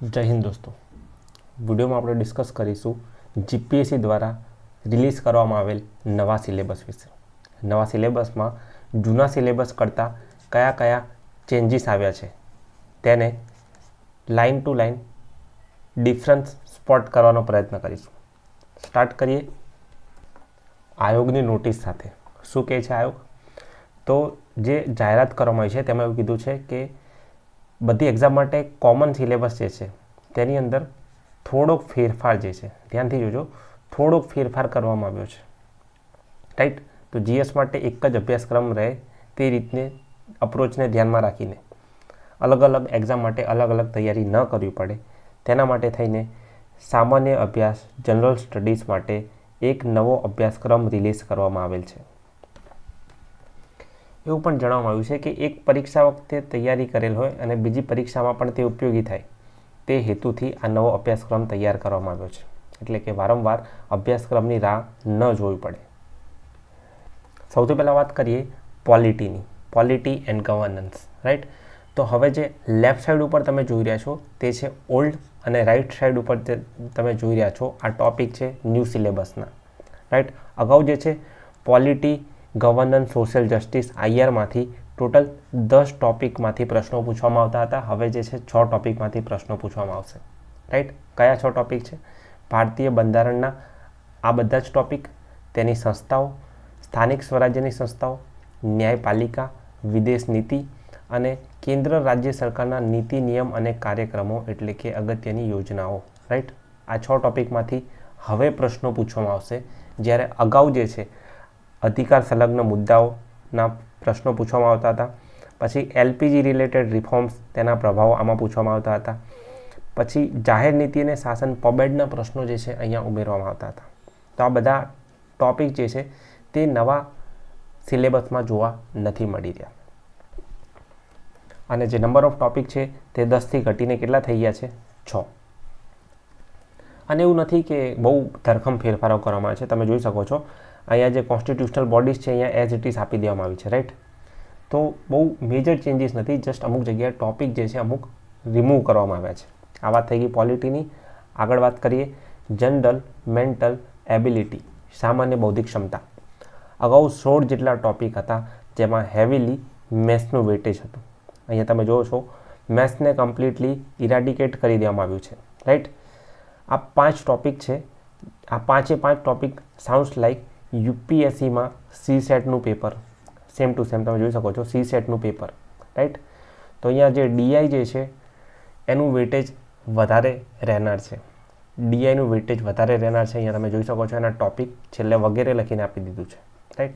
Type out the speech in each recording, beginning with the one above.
જય હિન્દ દોસ્તો. વિડીયોમાં આપણે ડિસ્કસ કરીશું જીપીએસસી દ્વારા રિલીઝ કરવામાં આવેલ નવા સિલેબસ વિશે. નવા સિલેબસમાં જૂના સિલેબસ કરતાં કયા કયા ચેન્જીસ આવ્યા છે, તેને line to line difference spot કરવાનો પ્રયત્ન કરીશું. સ્ટાર્ટ કરીએ. આયોગની નોટિસ સાથે. શું કહે છે આયોગ? તો જે જાહેરાત કરવામાં આવી છે તેમાં એવું કીધું છે કે બધી એક્ઝામ માટે કોમન સિલેબસ જે છે, તેની અંદર થોડોક ફેરફાર જે છે, ધ્યાનથી જોજો, થોડોક ફેરફાર કરવામાં આવ્યો છે. રાઈટ તો જીએસ માટે એક જ અભ્યાસક્રમ રહે તે રીતને અપ્રોચને ધ્યાનમાં રાખીને. અલગ અલગ એક્ઝામ માટે અલગ અલગ તૈયારી ન કરવી પડે. તેના માટે થઈને સામાન્ય અભ્યાસ જનરલ સ્ટડીઝ માટે એક નવો અભ્યાસક્રમ રિલીઝ કરવામાં આવેલ છે. એવું પણ જણાવવામાં આવ્યું છે કે એક પરીક્ષા વખતે તૈયારી કરેલ હોય અને બીજી પરીક્ષામાં પણ તે ઉપયોગી થાય. તે હેતુથી આ નવો અભ્યાસક્રમ તૈયાર કરવામાં આવ્યો છે. એટલે કે વારંવાર અભ્યાસક્રમની રાહ ન જોવી પડે. સૌથી પહેલાં વાત કરીએ પોલિટીની. Polity and governance, right? તો હવે જે લેફ્ટ સાઈડ ઉપર તમે જોઈ રહ્યા છો, તે છે ઓલ્ડ અને રાઈટ સાઈડ ઉપર તમે જોઈ રહ્યા છો, આ ટોપિક છે ન્યૂ સિલેબસના, રાઈટ? અગાઉ જે છે, પોલિટી ગવર્નન્સ, સોશિયલ જસ્ટિસ આઈઆરમાંથી ટોટલ દસ ટોપિકમાંથી પ્રશ્નો પૂછવામાં આવતા હતા. હવે જે છે, છ ટોપિકમાંથી પ્રશ્નો પૂછવામાં આવશે. રાઈટ કયા છ ટોપિક છે? ભારતીય બંધારણના આ બધા જ ટોપિક, તેની સંસ્થાઓ, સ્થાનિક સ્વરાજ્યની સંસ્થાઓ, ન્યાયપાલિકા, વિદેશ નીતિ અને કેન્દ્ર રાજ્ય સરકારના નીતિ નિયમ અને કાર્યક્રમો એટલે કે અગત્યની યોજનાઓ. રાઈટ આ છ ટોપિકમાંથી હવે પ્રશ્નો પૂછવામાં આવશે. જ્યારે અગાઉ જે છે અધિકાર સંલગ્ન મુદ્દાઓના પ્રશ્નો પૂછવામાં આવતા હતા. પછી એલપીજી રિલેટેડ રિફોર્મ્સ તેના પ્રભાવો આમાં પૂછવામાં આવતા હતા. પછી જાહેર નીતિ અને શાસન પબેડના પ્રશ્નો જે છે અહીંયા ઉમેરવામાં આવતા હતા. તો આ બધા ટોપિક જે છે તે નવા સિલેબસમાં જોવા નથી મળી રહ્યા. અને જે નંબર ઓફ ટોપિક છે તે દસથી ઘટીને કેટલા થઈ ગયા છે? છ. અને એવું નથી કે બહુ ધરખમ ફેરફારો કરવામાં આવે છે. તમે જોઈ શકો છો અહીંયા જે કોન્સ્ટિટ્યુશનલ બોડીઝ છે, અહીંયા એઝ ઇટ ઇઝ આપી દેવામાં આવી છે રાઈટ તો બહુ મેજર ચેન્જીસ નથી જસ્ટ અમુક જગ્યાએ ટોપિક જે છે, અમુક રિમૂવ કરવામાં આવ્યા છે. આ વાત થઈ ગઈ પોલિટીની આગળ વાત કરીએ જનરલ મેન્ટલ એબિલિટી સામાન્ય બૌદ્ધિક ક્ષમતા. અગાઉ સોળ જેટલા ટોપિક હતા, જેમાં હેવીલી મેથ્સનું વેટેજ હતું. અહીંયા તમે જુઓ છો મેથ્સને કમ્પ્લીટલી ઇરાડિકેટ કરી દેવામાં આવ્યું છે રાઈટ આ પાંચ ટોપિક છે, આ પાંચે પાંચ ટોપિક સાઉન્ડ્સ લાઈક યુપીએસસીમાં સી સેટનું પેપર સેમ ટુ સેમ તમે જોઈ શકો છો સી સેટનું પેપર રાઈટ તો અહીંયા જે ડીઆઈ જે છે, એનું વેટેજ વધારે રહેનાર છે. ડીઆઈનું વેટેજ વધારે રહેનાર છે, અહીંયા તમે જોઈ શકો છો એના ટોપિક છેલ્લે વગેરે લખીને આપી દીધું છે રાઈટ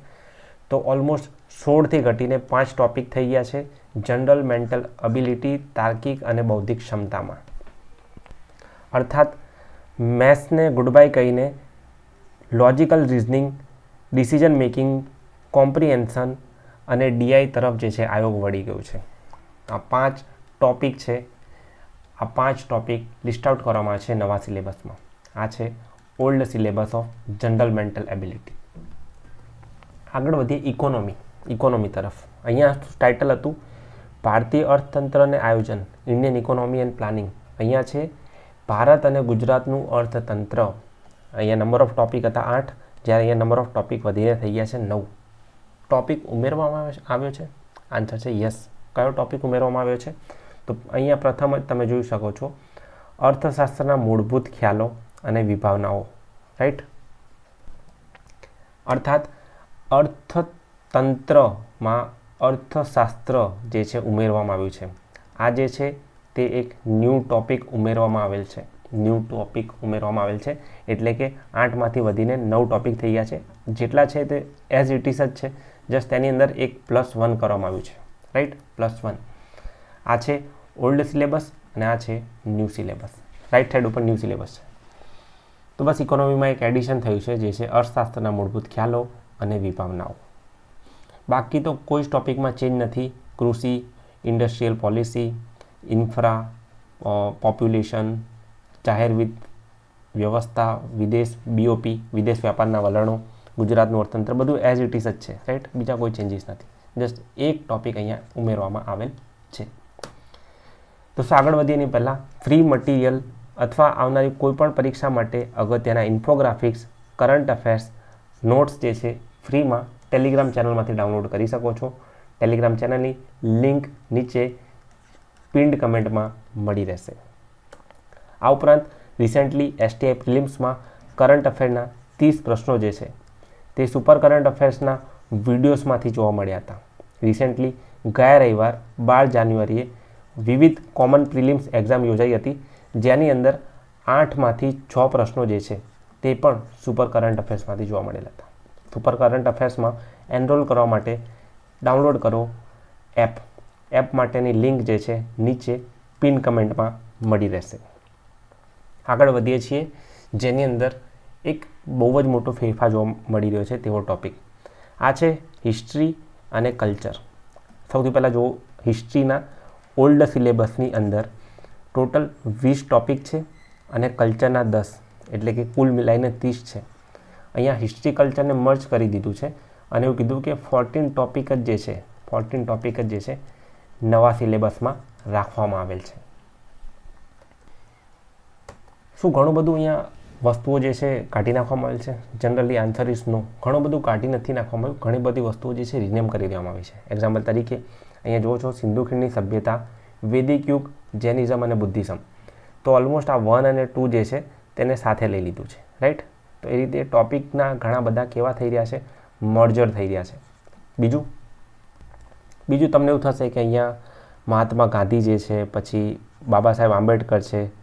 તો ઓલમોસ્ટ સોળથી ઘટીને પાંચ ટોપિક થઈ ગયા છે જનરલ મેન્ટલ અબિલિટી તાર્કિક અને બૌદ્ધિક ક્ષમતામાં. અર્થાત મેથ્સને ગુડ બાય કહીને logical reasoning, decision making, comprehension અને ડીઆઈ તરફ જે છે આયોગ વળી ગયું છે. આ પાંચ ટોપિક છે. આ પાંચ ટોપિક લિસ્ટ આઉટ કરવામાં છે નવા સિલેબસમાં. આ છે old syllabus of general mental ability. આગળ વધીએ ઇકોનોમી ઇકોનોમી તરફ. અહીંયા ટાઇટલ હતું, ભારતીય અર્થતંત્ર અને આયોજન ઇન્ડિયન ઇકોનોમી એન્ડ પ્લાનિંગ અહીંયા છે, ભારત અને ગુજરાતનું અર્થતંત્ર અહીંયા નંબર ઓફ ટોપિક હતા આઠ, જ્યારે અહીંયા નંબર ઓફ ટોપિક વધીને થઈ ગયા છે નવ. ટોપિક ઉમેરવામાં આવ્યો છે? આન્સર છે યસ કયો ટોપિક ઉમેરવામાં આવ્યો છે? તો અહીંયા પ્રથમ જ તમે જોઈ શકો છો, અર્થશાસ્ત્રના મૂળભૂત ખ્યાલો અને વિભાવનાઓ. રાઈટ અર્થાત, અર્થતંત્રમાં અર્થશાસ્ત્ર જે છે, ઉમેરવામાં આવ્યું છે. આ જે છે, તે એક ન્યૂ ટોપિક ઉમેરવામાં આવેલ છે. ન્યૂ ટોપિક ઉમેરવામાં આવેલ છે. એટલે કે આઠમાંથી વધીને નવ ટોપિક થઈ ગયા છે. જેટલા છે તે એઝ ઇટ ઇઝ જ છે. જસ્ટ તેની અંદર એક પ્લસ વન કરવામાં આવ્યું છે. રાઈટ પ્લસ વન આ છે ઓલ્ડ સિલેબસ અને આ છે ન્યૂ સિલેબસ રાઈટ સાઈડ ઉપર ન્યૂ સિલેબસ છે. તો બસ ઇકોનોમીમાં એક એડિશન થયું છે, જે છે અર્થશાસ્ત્રના મૂળભૂત ખ્યાલો અને વિભાવનાઓ. બાકી તો કોઈ જ ટોપિકમાં ચેન્જ નથી. કૃષિ ઇન્ડસ્ટ્રીયલ પોલિસી ઇન્ફ્રા પોપ્યુલેશન જાહેર વ્યવસ્થા, વિદેશ બીઓપી વિદેશ વ્યાપારના વલણો ગુજરાતનું અર્થતંત્ર બધું એઝ ઇટ ઇઝ જ છે રાઈટ બીજા કોઈ ચેન્જીસ નથી. જસ્ટ એક ટોપિક અહીંયા ઉમેરવામાં આવેલ છે. તો આગળ વધીએ એની પહેલાં ફ્રી મટીરિયલ અથવા આવનારી કોઈપણ પરીક્ષા માટે અગત્યના ઇન્ફોગ્રાફિક્સ કરંટ અફેર્સ નોટ્સ જે છે ફ્રીમાં ટેલિગ્રામ ચેનલમાંથી ડાઉનલોડ કરી શકો છો. ટેલિગ્રામ ચેનલની લિંક નીચે પિન્ડ કમેન્ટમાં મળી રહેશે. આ ઉપરાંત રિસેન્ટલી એસટીઆઈ પ્રિલિમ્સમાં કરંટ અફેરના ત્રીસ પ્રશ્નો જે છે, તે સુપર કરંટ અફેર્સના વિડીયોઝમાંથી જોવા મળ્યા હતા. રિસેન્ટલી ગયા રવિવાર, બાર જાન્યુઆરીએ વિવિધ કોમન પ્રિલિમ્સ એક્ઝામ યોજાઈ હતી, જેની અંદર આઠમાંથી છ પ્રશ્નો જે છે, તે પણ સુપર કરંટ અફેર્સમાંથી જોવા મળેલા હતા. સુપર કરંટ અફેર્સમાં એનરોલ કરવા માટે ડાઉનલોડ કરો એપ એપ માટેની લિંક જે છે, નીચે પિન કમેન્ટમાં મળી રહેશે. આગળ વધીએ છીએ, જેની અંદર એક બહુ જ મોટો ફેરફાર જોવા મળી રહ્યો છે તેવો ટોપિક આ છે હિસ્ટ્રી અને કલ્ચર સૌથી પહેલાં જો હિસ્ટ્રીના ઓલ્ડ સિલેબસની અંદર ટોટલ વીસ ટોપિક છે અને કલ્ચરના દસ, એટલે કે કુલ મિલાઈને ત્રીસ છે. અહીંયા હિસ્ટ્રી કલ્ચરને મર્જ કરી દીધું છે અને એવું કીધું કે ફોર્ટીન ટોપિક જ જે છે ફોર્ટીન ટૉપિક જ જે છે, નવા સિલેબસમાં રાખવામાં આવેલ છે. શું ઘણું બધું અહીંયા વસ્તુઓ જે છે કાઢી નાખવામાં આવેલ છે? જનરલી આન્સર ઇઝ નો ઘણું બધું કાઢી નથી નાખવામાં આવ્યું ઘણી બધી વસ્તુઓ જે છે રિનેમ કરી દેવામાં આવી છે. એક્ઝામ્પલ તરીકે અહીંયા જુઓ છો, સિંધુ ખીણની સભ્યતા, વેદિક યુગ, જેનિઝમ અને બુદ્ધિઝમ. તો ઓલમોસ્ટ આ વન અને ટુ જે છે તેને સાથે લઈ લીધું છે. રાઈટ તો એ રીતે ટોપિકના ઘણા બધા કેવા થઈ રહ્યા છે? મર્જર થઈ રહ્યા છે. બીજું? બીજું તમને એવું થશે કે અહીંયા મહાત્મા ગાંધી જે છે, પછી બાબા સાહેબ આંબેડકર છે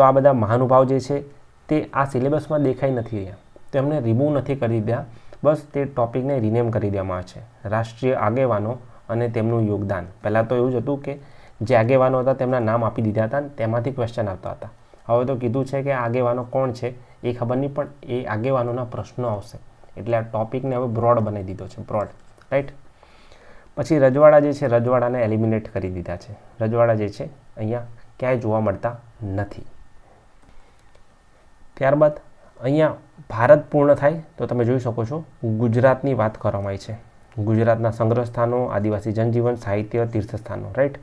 તો આ બધા મહાનુભાવ જે છે, તે આ સિલેબસમાં દેખાઈ નથી રહ્યા. તો એમને રિમૂવ નથી કરી દીધા. બસ તે ટોપિકને રિનેમ કરી દેવામાં આવે છે. રાષ્ટ્રીય આગેવાનો અને તેમનું યોગદાન. પહેલાં તો એવું જ હતું કે, જે આગેવાનો હતા તેમના નામ આપી દીધા હતા તેમાંથી ક્વેશ્ચન આવતા હતા. હવે તો કીધું છે કે આગેવાનો કોણ છે, એ ખબર નહીં, પણ એ આગેવાનોના પ્રશ્નો આવશે. એટલે આ ટોપિકને હવે બ્રોડ બનાવી દીધો છે. બ્રોડ રાઈટ પછી રજવાડા જે છે, રજવાડાને એલિમિનેટ કરી દીધા છે. રજવાડા જે છે, અહીંયા ક્યાંય જોવા મળતા નથી. ત્યારબાદ અહીંયા ભારત પૂર્ણ થાય તો તમે જોઈ શકો છો ગુજરાતની વાત કરવામાં આવી છે. ગુજરાતના સંગ્રહ સ્થાનો આદિવાસી જનજીવન, સાહિત્ય, તીર્થસ્થાનો રાઈટ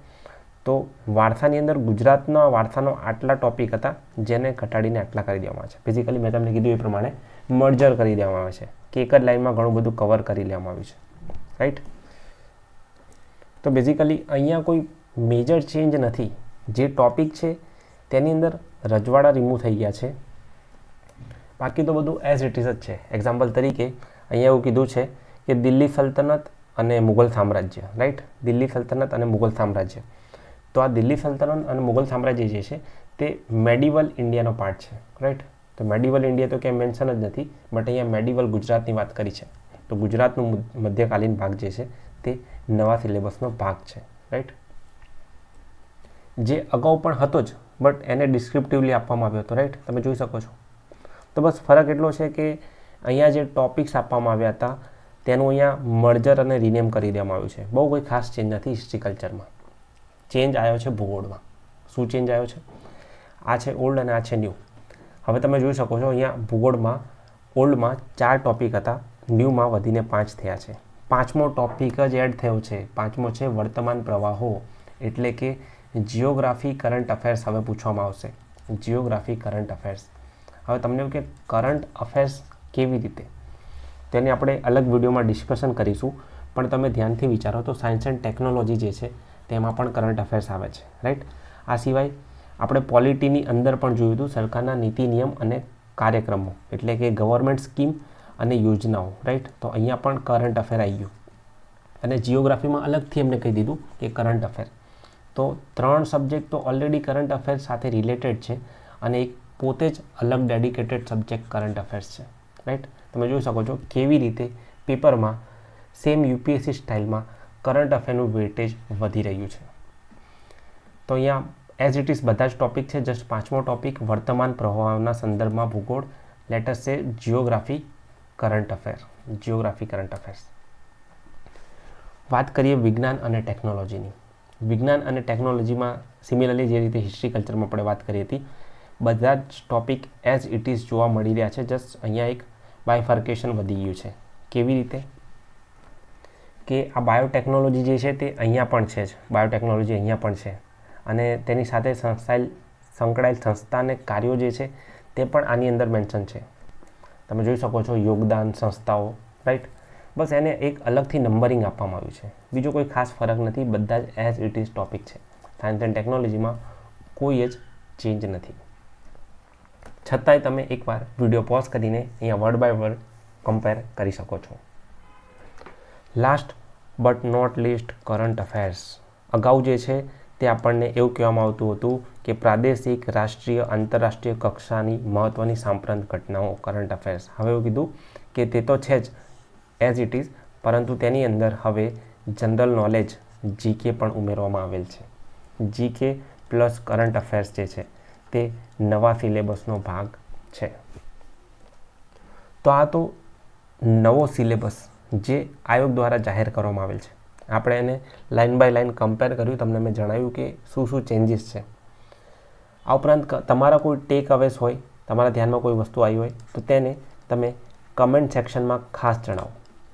તો વારસાની અંદર ગુજરાતના વારસાનો આટલા ટોપિક હતા જેને ઘટાડીને આટલા કરી દેવામાં આવે છે. બેઝિકલી મેં તમને કીધું એ પ્રમાણે મર્જર કરી દેવામાં આવે છે. કે એક જ લાઇનમાં ઘણું બધું કવર કરી લેવામાં આવ્યું છે. રાઈટ તો બેઝિકલી અહીંયા કોઈ મેજર ચેન્જ નથી. જે ટોપિક છે તેની અંદર રજવાડા રિમૂવ થઈ ગયા છે. બાકી તો બધું એઝ ઇટ ઇઝ જ છે. એક્ઝામ્પલ તરીકે, અહીંયા એવું કીધું છે કે દિલ્હી સલ્તનત અને મુગલ સામ્રાજ્ય રાઈટ દિલ્હી સલ્તનત અને મુગલ સામ્રાજ્ય. તો આ દિલ્હી સલ્તનત અને મુગલ સામ્રાજ્ય જે છે, તે મેડિવલ ઇન્ડિયાનો પાર્ટ છે રાઈટ તો મેડિવલ ઇન્ડિયા તો ક્યાંય મેન્શન જ નથી બટ અહીંયા મેડિવલ ગુજરાતની વાત કરી છે. તો ગુજરાતનું મધ્યકાલીન ભાગ જે છે, તે નવા સિલેબસનો ભાગ છે રાઈટ જે અગાઉ પણ હતો જ બટ એને ડિસ્ક્રિપ્ટિવલી આપવામાં આવ્યો હતો રાઈટ તમે જોઈ શકો છો. તો બસ ફરક એટલો છે કે અહીંયા જે ટોપિક્સ આપવામાં આવ્યા હતા, તેનું અહીંયા મર્જર અને રિનેમ કરી દેવામાં આવ્યું છે. બહુ કોઈ ખાસ ચેન્જ નથી હિસ્ટ્રી કલ્ચરમાં ચેન્જ આવ્યો છે ભૂગોળમાં. શું ચેન્જ આવ્યો છે? આ છે ઓલ્ડ અને આ છે ન્યૂ હવે તમે જોઈ શકો છો અહીંયા ભૂગોળમાં ઓલ્ડમાં ચાર ટોપિક હતા. ન્યૂમાં વધીને પાંચ થયા છે. પાંચમો ટોપિક જ એડ થયો છે. પાંચમો છે વર્તમાન પ્રવાહો. એટલે કે જિયોગ્રાફી કરંટ અફેર્સ હવે પૂછવામાં આવશે. જિયોગ્રાફી કરંટ અફેર્સ હવે તમને કે કરંટ અફેર્સ કેવી રીતે? તેની આપણે અલગ વિડીયોમાં ડિસ્કશન કરીશું. પણ તમે ધ્યાનથી વિચારો તો સાયન્સ એન્ડ ટેકનોલોજી જે છે, તેમાં પણ કરંટ અફેર્સ આવે છે રાઈટ આ સિવાય આપણે પોલિટીની અંદર પણ જોયું હતું સરકારના નીતિ નિયમ અને કાર્યક્રમો, એટલે કે ગવર્મેન્ટ સ્કીમ અને યોજનાઓ રાઈટ તો અહીંયા પણ કરંટ અફેર આવી ગયું. અને જિયોગ્રાફીમાં અલગથી એમને કહી દીધું કે કરંટ અફેર તો ત્રણ સબ્જેક્ટ તો ઓલરેડી કરંટ અફેર સાથે રિલેટેડ છે અને એક પોતે જ અલગ ડેડિકેટેડ સબ્જેક્ટ કરંટ અફેર્સ છે રાઈટ તમે જોઈ શકો છો કેવી રીતે પેપરમાં સેમ યુપીએસસી સ્ટાઇલમાં કરંટ અફેરનું વેટેજ વધી રહ્યું છે. તો અહીંયા એઝ ઇટ ઇઝ બધા જ ટોપિક છે જસ્ટ પાંચમો ટોપિક વર્તમાન પ્રવાહોના સંદર્ભમાં ભૂગોળ લેટસ છે geography current affair geography current affairs વાત કરીએ વિજ્ઞાન અને ટેકનોલોજીની વિજ્ઞાન અને ટેકનોલોજીમાં સિમિલરલી જે રીતે હિસ્ટ્રી કલ્ચરમાં આપણે વાત કરી હતી બધા જ ટોપિક એઝ ઇટ ઇઝ જોવા મળી રહ્યા છે. જસ્ટ અહીંયા એક બાયફર્કેશન વધી ગયું છે. કેવી રીતે? કે આ બાયોટેકનોલોજી જે છે તે અહીંયા પણ છે જ. બાયોટેકનોલોજી અહીંયા પણ છે. અને તેની સાથે સંસ્થાયેલ, સંકળાયેલ સંસ્થાને કાર્યો જે છે તે પણ આની અંદર મેન્શન છે. તમે જોઈ શકો છો યોગદાન સંસ્થાઓ રાઈટ બસ એને એક અલગથી નંબરિંગ આપવામાં આવ્યું છે. બીજો કોઈ ખાસ ફરક નથી. બધા જ એઝ ઇટ ઇઝ ટોપિક છે. સાયન્સ એન્ડ ટેકનોલોજીમાં કોઈ જ ચેન્જ નથી. છતાંય તમે એકવાર વીડિયો પોઝ કરીને અહીંયા વર્ડ બાય વર્ડ કમ્પેર કરી શકો છો. Last but not least current affairs અગાઉ જે છે તે આપણને એવું કહેવામાં આવતું હતું કે પ્રાદેશિક, રાષ્ટ્રીય, આંતરરાષ્ટ્રીય કક્ષાની મહત્ત્વની સાંપ્રત ઘટનાઓ કરંટ અફેર્સ હવે એવું કીધું કે તે તો છે જ એઝ ઇટ ઇઝ પરંતુ તેની અંદર હવે જનરલ નોલેજ જીકે પણ ઉમેરવામાં આવેલ છે. જીકે પ્લસ કરંટ અફેર્સ જે છે તે નવા સિલેબસનો ભાગ છે. તો આ તો નવો સિલેબસ જે આયોગ દ્વારા જાહેર કરવામાં આવેલ છે. આપણે એને લાઇન બાય લાઇન કમ્પેર કર્યું, તમને મેં જણાવ્યું કે શું શું ચેન્જીસ છે. આ ઉપરાંત તમારા કોઈ ટેક અવેસ હોય, તમારા ધ્યાનમાં કોઈ વસ્તુ આવી હોય, તો તેને તમે કમેન્ટ સેક્શનમાં ખાસ જણાવો.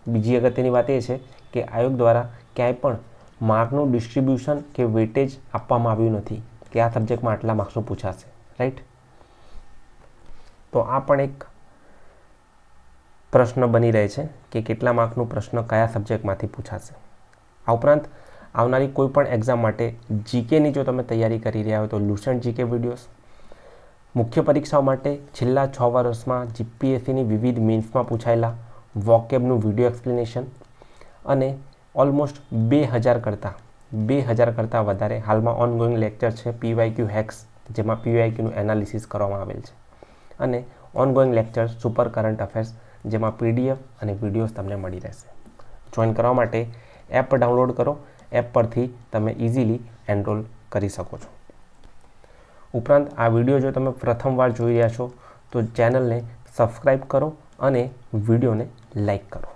બીજી અગત્યની વાત એ છે કે આયોગ દ્વારા ક્યાંય પણ માર્કનું ડિસ્ટ્રીબ્યુશન કે વેટેજ આપવામાં આવ્યું નથી. કે આ સબ્જેક્ટમાં આટલા માર્ક્સનું પૂછાશે રાઈટ તો આ પણ એક પ્રશ્ન બની રહે છે કે કેટલા માર્કનું પ્રશ્ન કયા સબ્જેક્ટમાંથી પૂછાશે. આ ઉપરાંત આવનારી કોઈ પણ એક્ઝામ માટે જીકેની જો તમે તૈયારી કરી રહ્યા હો તો લુસન્ટ જીકે વિડીયોઝ મુખ્ય પરીક્ષાઓ માટે છેલ્લા છ વર્ષમાં જીપીએસસીની વિવિધ મીન્સમાં પૂછાયેલા વોકેબનું વીડિયો એક્સપ્લેનેશન અને ઓલમોસ્ટ બે હજાર કરતાં બે હજાર કરતાં વધારે હાલમાં ઓનગોઈંગ લેક્ચર છે પીવાયક્યુ હેક્સ જેમાં પીવાયક્યુનું એનાલિસિસ કરવામાં આવેલ છે. અને ongoing lecture super current affairs જેમાં પીડીએફ અને વિડીયોઝ તમને મળી રહેશે. જોઈન કરવા માટે એપ ડાઉનલોડ કરો. એપ પરથી તમે ઇઝીલી એનરોલ કરી શકો છો. ઉપરાંત આ વીડિયો જો તમે પ્રથમવાર જોઈ રહ્યા છો, તો ચેનલને સબસ્ક્રાઈબ કરો અને વિડીયોને લાઈક કરો.